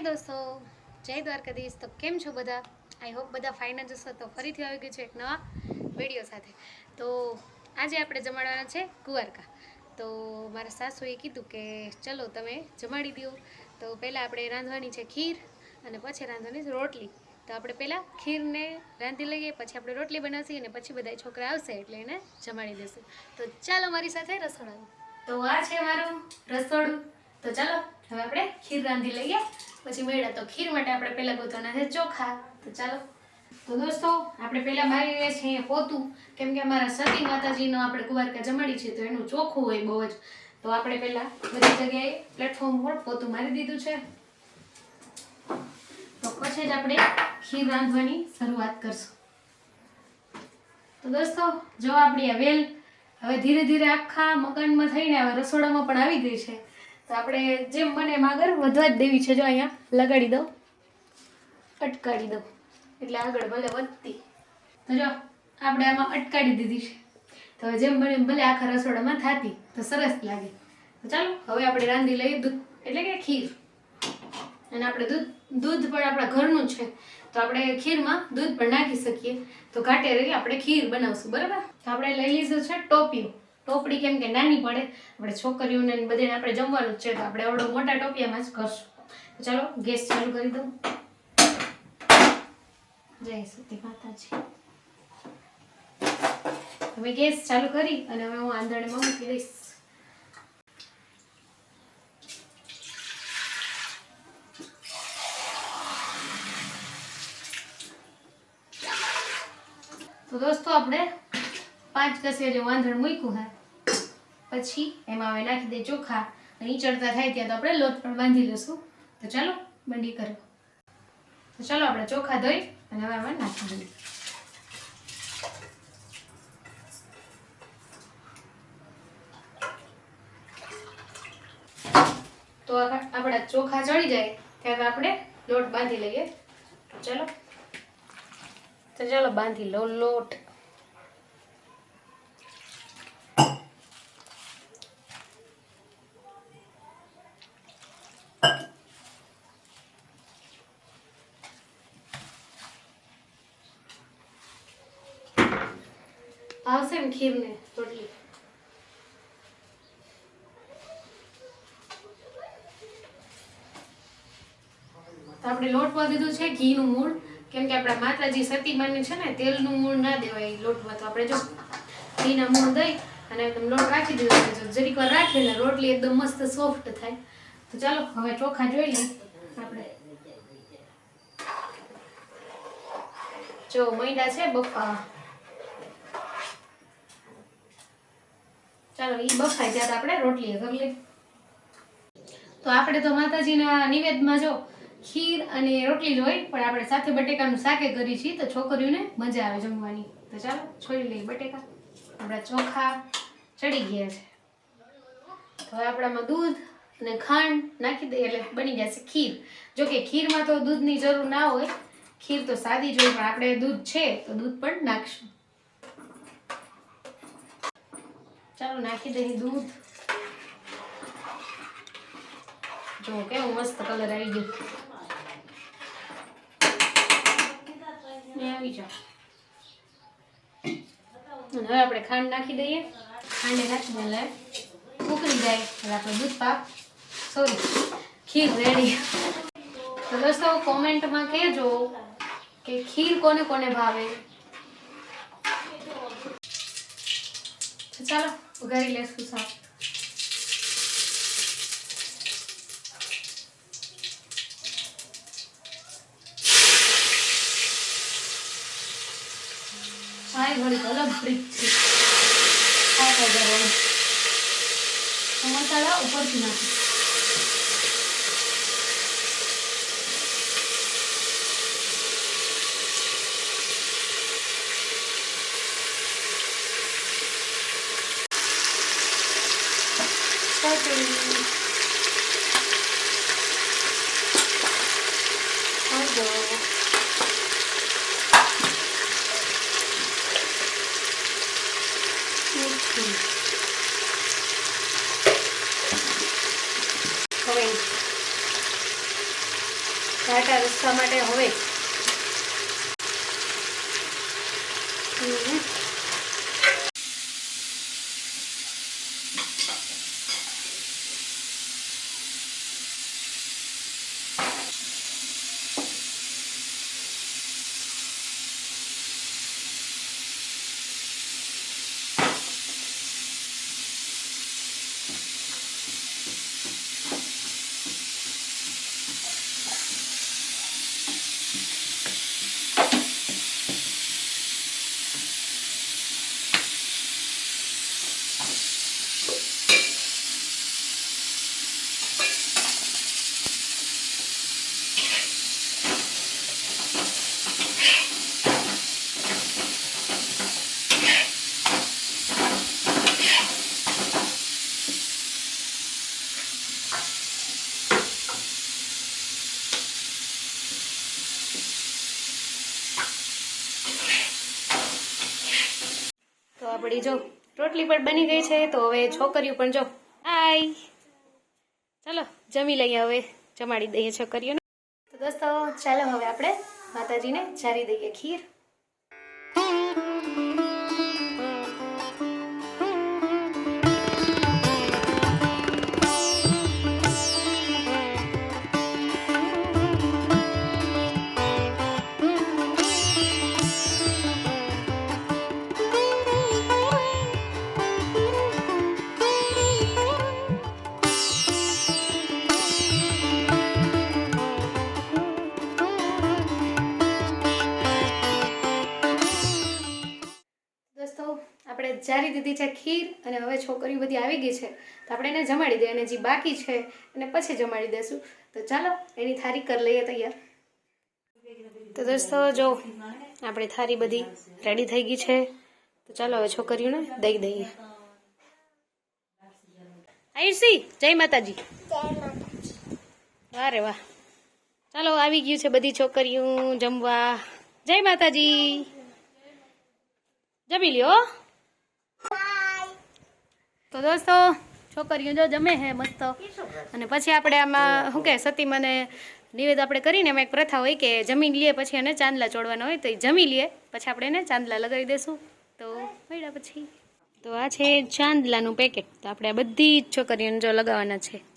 હાય દોસ્તો. જય દ્વારકાધીશ. તો કેમ છો બધા? આઈ હોપ બધા ફાઇન જ હશો. તો ફરીથી આવી ગયું છે એક નવા વીડિયો સાથે. તો આજે આપણે જમાડવાના છે કુવારકા તો મારા સાસુએ કીધું કે ચલો તમે જમાડી દો તો પહેલાં આપણે રાંધવાની છે ખીર અને પછી રાંધવાની છે રોટલી. તો આપણે પહેલાં ખીરને રાંધી લઈએ, પછી આપણે રોટલી બનાવશી અને પછી બધા છોકરા આવશે એટલે એને જમાડી દેશું. તો ચાલો મારી સાથે રસોડા તો આ છે મારું રસોડું. તો ચાલો, હવે આપણે ખીર રાંધી લઈએ. પછી મેળા તો ખીર માટે આપણે પહેલાં ગોતવાના છે ચોખા. તો ચાલો. તો દોસ્તો, આપણે પહેલાં મારી રહ્યા છીએ પોતું કેમ કે અમારા સતી માતાજીનો આપણે કુવારકા જમાડી છે, તો એનું ચોખ્ખું હોય બહુ જ. તો આપણે પહેલાં બધી જગ્યાએ પ્લેટફોર્મ પર પોતું મારી દીધું છે. તો પછી જ આપણે ખીર રાંધવાની શરૂઆત કરશું. તો દોસ્તો, જો આપણી આ વેલ હવે ધીરે ધીરે આખા મકાનમાં થઈને હવે રસોડામાં પણ આવી ગઈ છે. તો આપણે જેમ બને એમ આગળ વધવા જ દેવી છે. જો અહીંયા લગાડી દઉં. અટકાડી દઉં. એટલે આગળ ભલે વધતી. તો જો, આપણે આમાં અટકાડી દીધી છે. તો જેમ બને ભલે આખા રસોડામાં થાતી, તો સરસ લાગે. તો ચાલો, હવે આપણે રાંધી લઈએ દૂધ. એટલે કે ખીર. અને આપણે દૂધ દૂધ પણ આપણા ઘરનું છે. તો આપણે ખીરમાં દૂધ પણ નાખી શકીએ. તો ઘાટે રહી આપણે ખીર બનાવશું. બરાબર? તો આપણે લઈ લીધું છે ટોપિયું ટોપડી કેમ કે નાની પડે આપણે છોકરીઓને બધાને આપણે જમવાનું જ છે, તો આપણે એવડો મોટા ટોપિયામાં જ કરશું ચાલો, ગેસ ચાલુ કરી દઉં. જય સતી માતાજી. હવે ગેસ ચાલુ કરી અને હવે હું આંધણમાં મૂકી દઈશ. તો દોસ્તો, આપણે પાંચ કસે જે વાંધણ મૂક્યું હે. પછી એમાં હવે નાખી દે ચોખા. અહીં ચડતા થાય ત્યાં તો આપણે લોટ પણ બાંધી લઈશું. તો ચાલો, બંડી કરો. તો ચાલો આપણે ચોખા ધોઈ અને હવે આમાં નાખી દઈએ. તો આપણા ચોખા ચડી જાય, ત્યારે આપણે લોટ બાંધી લઈએ. ચાલો. તો ચાલો બાંધી લો, લોટ. આવશે ને ખીરને રોટલી તો આપણે લોટમાં દીધું છે ઘીનું મૂળ, કેમ કે આપણા માતાજી સતીમાની છે ને, તેલનું મૂળ ના દેવાય લોટમાં તો આપણે જો ઘીના મૂળ દઈ અને એકદમ લોટ રાખી દીધો જરીક વાર રાખીએ એટલે રોટલી એકદમ મસ્ત સોફ્ટ થાય. તો ચાલો, હવે ચોખા જોઈ લઈએ આપણે જો મૈડા છે બફા ચાલો એ બફાય ત્યાં આપણે રોટલી કરી તો આપણે તો માતાજીના નિવેદમાં જો ખીર અને રોટલી જ હોય, પણ આપણે સાથે બટેકાનું શાકે કરી છીએ, તો છોકરીઓને મજા આવે જમવાની. તો ચાલો છોડી લઈએ બટેકા. આપણા ચોખા ચડી ગયા છે. હવે આપણામાં દૂધ અને ખાંડ નાખી દઈએ, એટલે બની જશે ખીર. જો કે ખીરમાં તો દૂધની જરૂર ના હોય, ખીર તો સાદી જ હોય, પણ આપણે દૂધ છે, તો દૂધ પણ નાખશું. ચાલો નાખી દઈએ દૂધ જો કેવું મસ્ત કલર આવી ગયો ને આવી જાઓ અને હવે આપણે ખાંડ નાખી દઈએ ખાંડે નાખી દઈએ એટલે ઉકળી જાય એટલે આપણે દૂધ પાક સોરી ખીર રેડી તો દોસ્તો કોમેન્ટમાં કહેજો કે ખીર કોને કોને ભાવે તો ચાલો ಒಗ್ಗರಿಲ್ಲ ಸಾಕು ಕಾಯಿಗಳಿಗೆಲ್ಲ ಬ್ರಿಕ್ಸಿ ಹಾಕೋದಾರೆ ಮಸಾಲ ಉಪ್ಪು ತಿನ್ನಾಕ શાક વગાડવાનું તો મસાલા ઉપરથી નાખી Sorry. Hello. Okay. હવે ઘાટા રસ્તા માટે હોય આપણી જો, રોટલી પણ બની ગઈ છે, તો હવે છોકરીઓ પણ જો. આય ચાલો, જમી લઈએ હવે. જમાડી દઈએ છોકરીઓને. તો દોસ્તો, ચાલો હવે આપણે માતાજીને ચારી દઈએ ખીર. જારી દીધી છે ખીર અને હવે છોકરીઓ બધી આવી ગઈ છે. તો આપણે એને જમાડી દઈએ અને જે બાકી છે એને પછી જમાડી દેશું. તો ચાલો, એની થારી કરી લઈએ તૈયાર. તો દોસ્તો, જો આપણી થારી બધી રેડી થઈ ગઈ છે. તો ચાલો હવે છોકરીઓને દઈ દઈએ. આયુષી, જય માતાજી. વાહ રે વાહ. ચાલો, આવી ગયું છે બધી છોકરીઓ જમવા. જય માતાજી. જમી લ્યો તો દોસ્તો, છોકરીઓ જો જમે હે મસ્ત. અને પછી આપણે આમાં, શું કે સતી મને નિવેદ આપણે કરીને એમાં એક પ્રથા હોય કે જમીન લઈએ પછી એને ચાંદલા ચોડવાના હોય તો એ જમી લઈએ પછી આપણે એને ચાંદલા લગાવી દેશું. તો મળ્યા પછી. તો આ છે ચાંદલાનું પેકેટ તો આપણે આ બધી જ છોકરીઓને જો લગાવવાના છે.